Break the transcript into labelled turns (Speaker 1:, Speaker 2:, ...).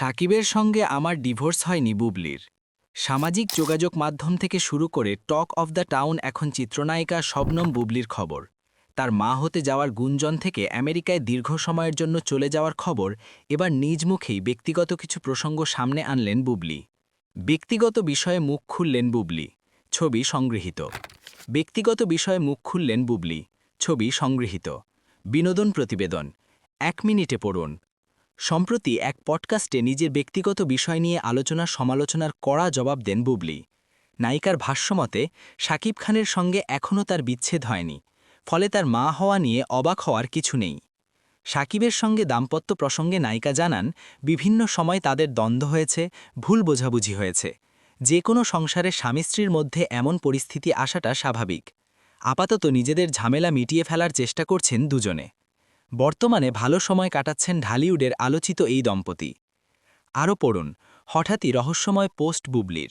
Speaker 1: সাকিবের সঙ্গে আমার ডিভোর্স হয়নি বুবলির। সামাজিক যোগাযোগ মাধ্যম থেকে শুরু করে টক অফ দ্য টাউন এখন চিত্রনায়িকা শবনম বুবলির খবর। তার মা হতে যাওয়ার গুঞ্জন থেকে আমেরিকায় দীর্ঘ সময়ের জন্য চলে যাওয়ার খবর এবার নিজ মুখেই ব্যক্তিগত কিছু প্রসঙ্গ সামনে আনলেন বুবলি। ব্যক্তিগত বিষয়ে মুখ খুললেন বুবলি। ছবি সংগৃহীত। ব্যক্তিগত বিষয়ে মুখ খুললেন বুবলি। ছবি সংগৃহীত। বিনোদন প্রতিবেদন। এক মিনিটে পড়ুন। সম্প্রতি এক পডকাস্টে নিজের ব্যক্তিগত বিষয় নিয়ে আলোচনা সমালোচনার কড়া জবাব দেন বুবলি। নায়িকার ভাষ্যমতে শাকিব খানের সঙ্গে এখনও তার বিচ্ছেদ হয়নি, ফলে তার মা হওয়া নিয়ে অবাক হওয়ার কিছু নেই। সাকিবের সঙ্গে দাম্পত্য প্রসঙ্গে নায়িকা জানান, বিভিন্ন সময় তাদের দ্বন্দ্ব হয়েছে, ভুল বোঝাবুঝি হয়েছে। যে কোনো সংসারে স্বামী স্ত্রীর মধ্যে এমন পরিস্থিতি আসাটা স্বাভাবিক। আপাতত নিজেদের ঝামেলা মিটিয়ে ফেলার চেষ্টা করছেন দুজনে। বর্তমানে ভালো সময় কাটাচ্ছেন ঢালিউডের আলোচিত এই দম্পতি। আরও পড়ুন হঠাৎই রহস্যময় পোস্ট বুবলির